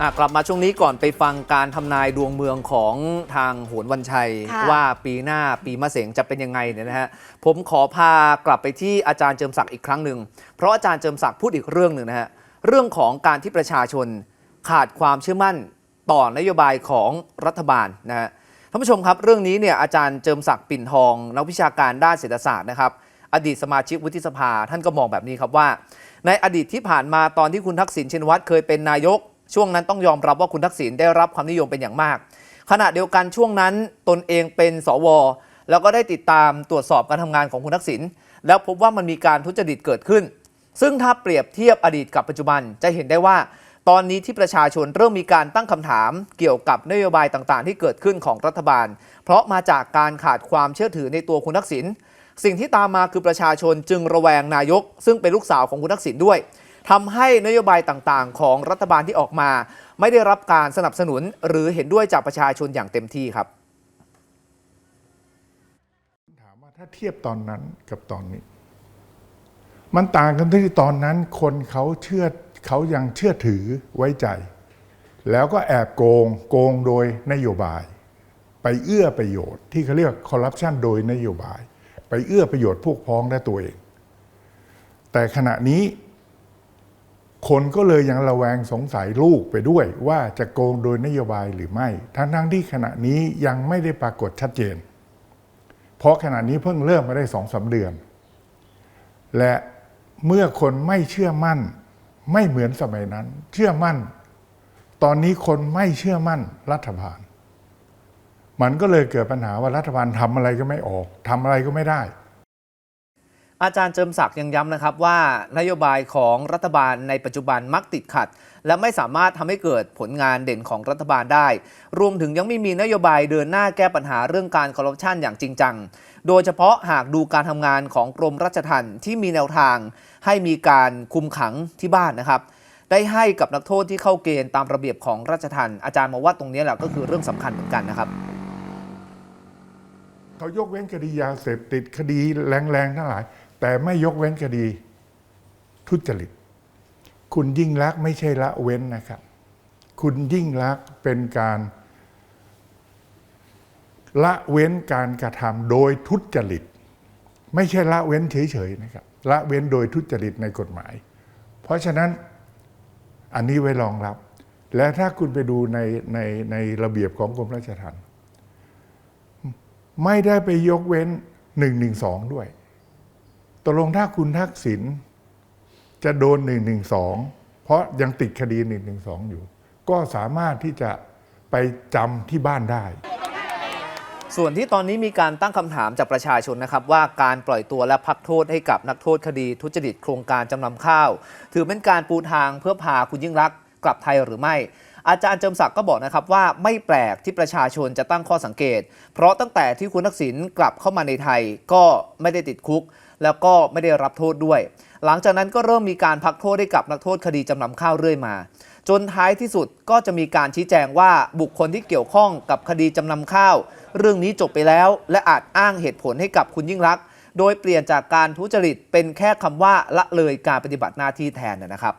อะกลับมาช่วงนี้ก่อนไปฟังการทำนายดวงเมืองของทางโหนวันชัยค่ะว่าปีหน้าปีมะเสงจะเป็นยังไงเนี่ยนะฮะผมขอพากลับไปที่อาจารย์เจิมศักดิ์อีกครั้งหนึ่งเพราะอาจารย์เจิมศักดิ์พูดอีกเรื่องหนึ่งนะฮะเรื่องของการที่ประชาชนขาดความเชื่อมั่นต่อนโยบายของรัฐบาลนะฮะท่านผู้ชมครับ เรื่องนี้เนี่ยอาจารย์เจิมศักดิ์ปิ่นทองนักวิชาการด้านเศรษฐศาสตร์นะครับอดีตสมาชิกวุฒิสภาท่านก็มองแบบนี้ครับว่า ในอดีตที่ผ่านมาตอนที่คุณทักษิณชินวัตรเคยเป็นนายก ช่วงนั้นต้องยอมรับว่าคุณทักษิณได้รับความนิยมเป็นอย่างมาก ขณะเดียวกันช่วงนั้นตนเองเป็นสว แล้วก็ได้ติดตามตรวจสอบการทำงานของคุณทักษิณแล้วพบว่ามันมีการทุจริตเกิดขึ้น ซึ่งถ้าเปรียบเทียบอดีตกับปัจจุบันจะเห็นได้ว่า ตอนนี้ที่ประชาชนเริ่มมีการตั้งคำถาม เกี่ยวกับนโยบายต่างๆ ที่เกิดขึ้นของรัฐบาล เพราะมาจากการขาดความเชื่อถือในตัวคุณทักษิณสิ่งที่ตามมาคือประชาชนจึงระแวงนายก ซึ่งเป็นลูกสาวของคุณทักษิณด้วย ทำให้นโยบายต่างๆ ของรัฐบาลที่ออกมา ไม่ได้รับการสนับสนุนหรือเห็นด้วยจากประชาชนอย่างเต็มที่ครับ ถามว่าถ้าเทียบตอนนั้นกับตอนนี้ มันต่างกันที่ตอนนั้นคนเขาเชื่อเขายังเชื่อถือไว้ใจ แล้วก็แอบโกงโกงโดยนโยบาย ไปเอื้อประโยชน์ที่เขาเรียกคอร์รัปชันโดยนโยบาย ไปเอื้อประโยชน์พวกพ้องและตัวเอง แต่ขณะนี้ คนก็เลยยังระแวงสงสัยลูกไปด้วยว่าจะโกงโดยนโยบายหรือไม่ ทั้งๆที่ขณะนี้ยังไม่ได้ปรากฏชัดเจน เพราะขณะนี้เพิ่งเริ่มมาได้สองสาเดือน และเมื่อคนไม่เชื่อมั่น ไม่เหมือนสมัยนั้น เชื่อมั่น ตอนนี้คนไม่เชื่อมั่นรัฐบาล มันก็เลยเกิดปัญหาว่ารัฐบาลทำอะไรก็ไม่ออกทำอะไรก็ไม่ได้ อาจารย์เจิมศักดิ์ยังย้ำนะครับว่านโยบายของรัฐบาลในปัจจุบันมักติดขัด และไม่สามารถทำให้เกิดผลงานเด่นของรัฐบาลได้ รวมถึงยังไม่มีนโยบายเดินหน้าแก้ปัญหาเรื่องการคอร์รัปชันอย่างจริงจัง โดยเฉพาะหากดูการทำงานของกรมราชทัณฑ์ที่มีแนวทาง ให้มีการคุมขังที่บ้านนะครับได้ให้กับนักโทษที่เข้าเกณฑ์ตามระเบียบของราชทัณฑ์อาจารย์มองว่าตรงนี้แหละก็คือเรื่องสำคัญเหมือนกันนะครับเขายกเว้นคดียาเสพติดคดีแรงๆทั้งหลาย แต่ไม่ยกเว้นคดี ทุจริต คุณยิ่งรักษณ์ไม่ใช่ละเว้นนะครับ คุณยิ่งรักษณ์เป็นการละเว้นการกระทำโดยทุจริต ไม่ใช่ละเว้นเฉยๆนะครับ ละเว้นโดยทุจริตในกฎหมาย เพราะฉะนั้นอันนี้ไว้รองรับ และถ้าคุณไปดูในในในระเบียบของกรมราชทัณฑ์ไม่ได้ไปยกเว้นหนึ่งหนึ่งสองด้วย ตกลงถ้าคุณทักษิณจะโดนหนึ่งหนึ่งสองเพราะยังติดคดีหนึ่งหนึ่งสองอยู่ ก็สามารถที่จะไปจำที่บ้านได้ ส่วนที่ตอนนี้มีการตั้งคำถามจากประชาชนนะครับ ว่าการปล่อยตัวและพักโทษให้กับนักโทษคดีทุจริตโครงการจำนำข้าว ถือเป็นการปูทางเพื่อพาคุณยิ่งรักกลับไทยหรือไม่ อาจารย์เจิมศักดิ์ก็บอกนะครับว่าไม่แปลกที่ประชาชนจะตั้งข้อสังเกต เพราะตั้งแต่ที่คุณทักษิณกลับเข้ามาในไทยก็ไม่ได้ติดคุก แล้วก็ไม่ได้รับโทษด้วย หลังจากนั้นก็เริ่มมีการพักโทษให้กับนักโทษคดีจำนำข้าวเรื่อยมา จนท้ายที่สุดก็จะมีการชี้แจงว่าบุคคลที่เกี่ยวข้องกับคดีจำนำข้าว เรื่องนี้จบไปแล้ว และอาจอ้างเหตุผลให้กับคุณยิ่งรักษโดยเปลี่ยนจากการทุจริตเป็นแค่คำว่าละเลยการปฏิบัติหน้าที่แทนนะครับ